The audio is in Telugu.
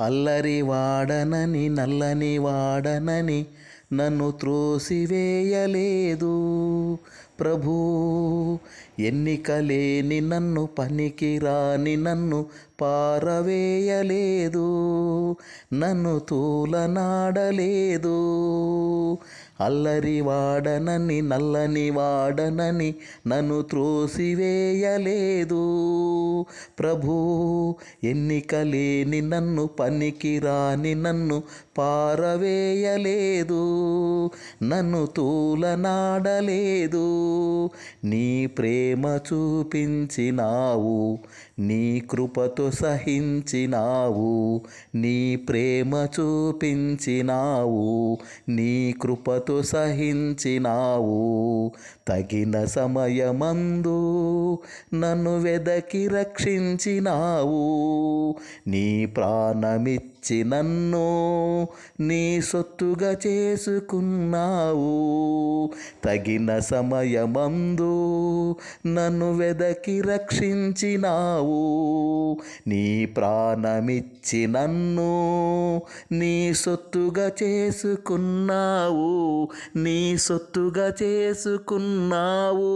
అల్లరి వాడనని నల్లని వాడనని నన్ను త్రోసివేయలేదు. ప్రభు ఎన్నికలేని నన్ను పనికి రాని నన్ను పారవేయలేదు. నన్ను తూలనాడలేదు. అల్లరి వాడనని నల్లని వాడనని నన్ను త్రోసివేయలేదు. ప్రభు ఎన్నికలేని నన్ను పనికి రాని నన్ను పారవేయలేదు. నన్ను తూలనాడలేదు. నీ ప్రేమ చూపించినావు నీ కృపతో సహించినావు నీ ప్రేమ చూపించినావు నీ కృపతో సహించినావు. తగిన సమయమందు నన్ను వెదకి రక్షించినావు. నీ ప్రాణమిచ్చి నన్ను నీ సొత్తుగా చేసుకున్నావు. తగిన సమయమందు నన్ను వెదకి రక్షించినావు. నీ ప్రాణమిచ్చి నన్ను నీ సొత్తుగా చేసుకున్నావు. నీ సొత్తుగా చేసుకున్నావు.